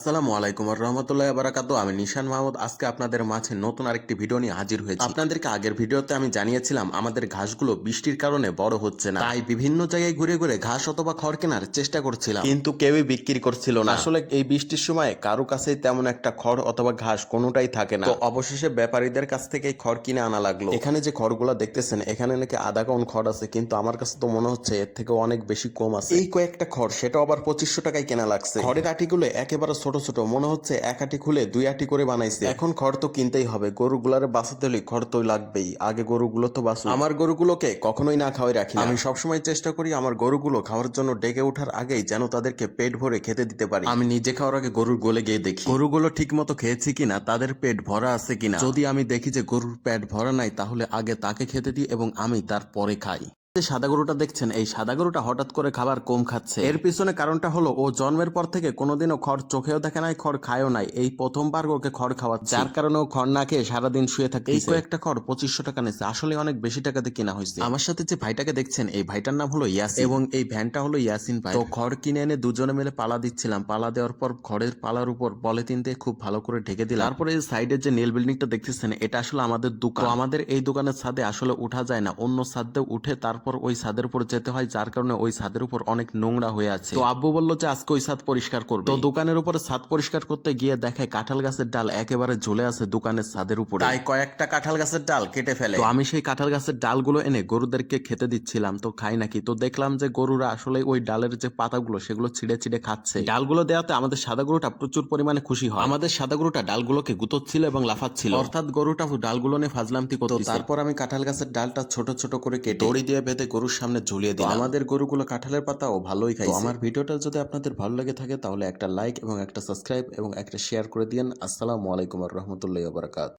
আসসালামু আলাইকুম রহমতুল্লাহ বারাকাতু আমি নিশান মাহমুদ। আজকে আপনাদের মাঝে নতুন আরেকটি ভিডিও নিয়ে হাজির হয়েছি। আপনাদেরকে আগের ভিডিওতে আমি জানিয়েছিলাম আমাদের ঘাসগুলো বৃষ্টির কারণে বড় হচ্ছে না। তাই বিভিন্ন জায়গায় ঘুরে ঘুরে ঘাস অথবা খড় কেনার চেষ্টা করছিলাম। কিন্তু কেউই বিক্রি করছিল না। আসলে এই বৃষ্টির সময় কারও কাছেই তেমন একটা খড় অথবা ঘাস কোনোটাই থাকে না। তো অবশেষে ব্যাপারীদের কাছ থেকে খড় কিনে আনা লাগল। এখানে যে খড়গুলো দেখতেছেন এখানে নাকি আধা কাউন খড় আছে কিন্তু আমার কাছে তো মনে হচ্ছে এর থেকে অনেক বেশি কম আছে। এই কয়েকটা খড় সেটা আবার পঁচিশশো টাকায় কেনা লাগছে। খড়ের আটিগুলো একেবারে ছোট ছোট, মনে হচ্ছে এক আটি খুলে দুই আটি করে বানাইছে। এখন খড় তো কিনতেই হবে, গরুগুলারে বাঁচাতে হলে খড় তো লাগবেই, আগে গরুগুলো তো বাঁচু আমার গরুগুলোকে কখনোই না খাওয়াই রাখি আমি সবসময় চেষ্টা করি আমার গরুগুলো খাওয়ার জন্য ডেকে ওঠার আগেই যেন তাদেরকে পেট ভরে খেতে দিতে পারি। আমি নিজে খাওয়ার আগে গরুর গোলে গিয়ে দেখি। গরুগুলো ঠিক মতো খেয়েছি কিনা, তাদের পেট ভরা আছে কিনা? যদি আমি দেখি যে গরুর পেট ভরা নাই, তাহলে আগে তাকে খেতে দিই এবং আমি তার পরে খাই। যে সাদা গরুটা দেখছেন এই সাদা গরুটা হঠাৎ করে খাবার কম খাচ্ছে। এর পিছনে কারণটা হলো ও জন্মের পর থেকে কোনোদিনও খড় চোখেও দেখে নাই খড় খায়ও নাই। এই প্রথমবার ওকে খড় খাওয়াচ্ছে। যার কারণে ও খড় না খেয়ে সারাদিন শুয়ে থাকে এই কয়েকটা খড় পঁচিশশো টাকা নিচ্ছে আসলে অনেক বেশি টাকাতে কিনা হয়েছে। আমার সাথে যে ভাইটাকে দেখছেন এই ভাইটার নাম হলো ইয়াসিন। এবং এই ভ্যানটা হলো ইয়াসিন ভাই। তো খড় কিনে এনে দুজনে মিলে পালা দিচ্ছিলাম। পালা দেওয়ার পর খড়ের পালার উপর পলিথিন দিয়ে খুব ভালো করে ঢেকে দিলাম। তারপরে এই সাইডের যে নীল বিল্ডিংটা দেখতেছেন এটা আসলে আমাদের দোকান। আমাদের এই দোকানের ছাদে আসলে উঠা যায় না। অন্য ছাদে উঠে তারপর ওই ছাদের উপর যেতে হয় যার কারণে ওই ছাদের উপর অনেক নোংরা হয়ে আছে। তো আব্বু বলল যে আজকে ওই ছাদ পরিষ্কার করবে। তো দোকানের উপরে ছাদ পরিষ্কার করতে গিয়ে দেখে কাঁঠাল গাছের ডাল একেবারে ঝুলে আছে দোকানের ছাদের উপরে। তাই কয়েকটা কাঁঠাল গাছের ডাল কেটে ফেলে। তো আমি সেই কাঁঠাল গাছের ডালগুলো এনে গরুদেরকে খেতে দিচ্ছিলাম তো খাই নাকি? তো দেখলাম যে গরুরা আসলে ওই ডালের যে পাতাগুলো সেগুলো ছিঁড়ে ছিঁড়ে খাচ্ছে। ডালগুলো দেওয়াতে আমাদের সাদা গরুটা প্রচুর পরিমাণে খুশি হয়। আমাদের সাদা গরুটা ডালগুলোকে গুতোচ্ছিল এবং লাফাচ্ছিল। অর্থাৎ গরুটা ডালগুলো নিয়ে ফাজলামতি করতো তারপর আমি কাঁঠাল গাছের ডালটা ছোট ছোট করে কেটে দড়ি দিয়ে বেঁধে গরুর সামনে ঝুলিয়ে দিই আমাদের গরুগুলো কাঁঠালের পাতা ও ভালোই খাই আমার ভিডিওটা যদি আপনাদের ভালো লেগে থাকে তাহলে একটা লাইক এবং একটা সাবস্ক্রাইব এবং একটা শেয়ার করে দিন আসসালামু আলাইকুম রহমতুল্লাহ বারাকাত।